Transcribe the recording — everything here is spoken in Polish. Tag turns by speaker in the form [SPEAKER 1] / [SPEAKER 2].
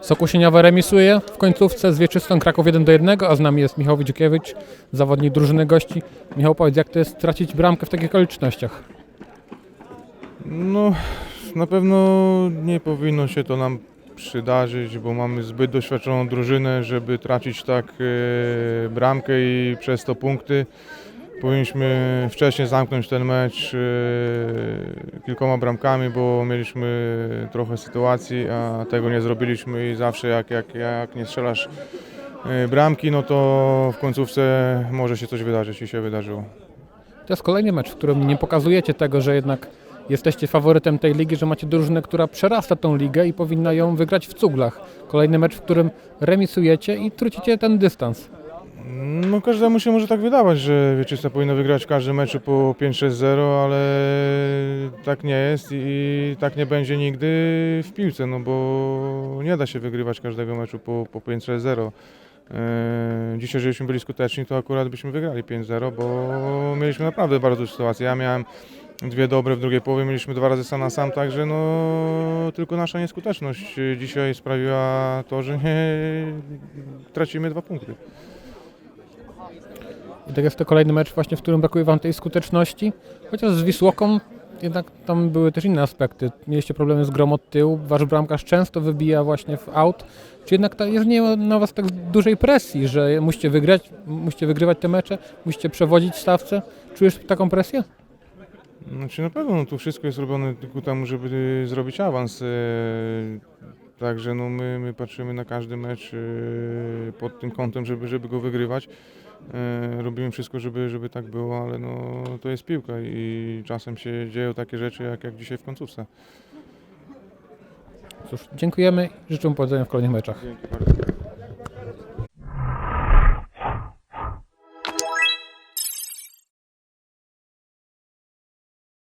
[SPEAKER 1] Sokusieniowa remisuje w końcówce z Wieczystą Kraków 1 do 1, a z nami jest Michał Widziukiewicz, zawodnik drużyny gości. Michał, powiedz, jak to jest tracić bramkę w takich okolicznościach?
[SPEAKER 2] No, na pewno nie powinno się to nam przydarzyć, bo mamy zbyt doświadczoną drużynę, żeby tracić tak e, bramkę i przez to punkty. Powinniśmy wcześniej zamknąć ten mecz e, kilkoma bramkami, bo mieliśmy trochę sytuacji, a tego nie zrobiliśmy i zawsze jak, jak, jak nie strzelasz e, bramki, no to w końcówce może się coś wydarzyć i się wydarzyło.
[SPEAKER 1] To jest kolejny mecz, w którym nie pokazujecie tego, że jednak jesteście faworytem tej ligi, że macie drużynę, która przerasta tą ligę i powinna ją wygrać w cuglach. Kolejny mecz, w którym remisujecie i trucicie ten dystans.
[SPEAKER 2] No każdemu się może tak wydawać, że Wieczysta powinna wygrać każdy mecz po 5-6-0, ale tak nie jest i tak nie będzie nigdy w piłce, no bo nie da się wygrywać każdego meczu po, po 5-6-0. Eee, Dzisiaj, żebyśmy byli skuteczni, to akurat byśmy wygrali 5-0, bo mieliśmy naprawdę bardzo dużo sytuacji. Ja miałem dwie dobre w drugiej połowie, mieliśmy dwa razy sam na sam, także no tylko nasza nieskuteczność dzisiaj sprawiła to, że nie tracimy dwa punkty.
[SPEAKER 1] I tak jest to kolejny mecz właśnie, w którym brakuje wam tej skuteczności. Chociaż z Wisłoką jednak tam były też inne aspekty. Mieliście problemy z grom od tyłu, wasz bramkarz często wybija właśnie w aut. Czy jednak ta, jest nie na was tak dużej presji, że musicie wygrać, musicie wygrywać te mecze, musicie przewodzić stawce? Czujesz taką presję?
[SPEAKER 2] Znaczy na pewno no, tu wszystko jest robione tylko temu, żeby zrobić awans. e, Także no, my, my patrzymy na każdy mecz e, pod tym kątem, żeby, żeby go wygrywać. E, Robimy wszystko, żeby, żeby tak było, ale no, to jest piłka i czasem się dzieją takie rzeczy jak, jak dzisiaj w końcówce.
[SPEAKER 1] Cóż, dziękujemy i życzę powodzenia w kolejnych meczach.
[SPEAKER 2] Dzięki bardzo.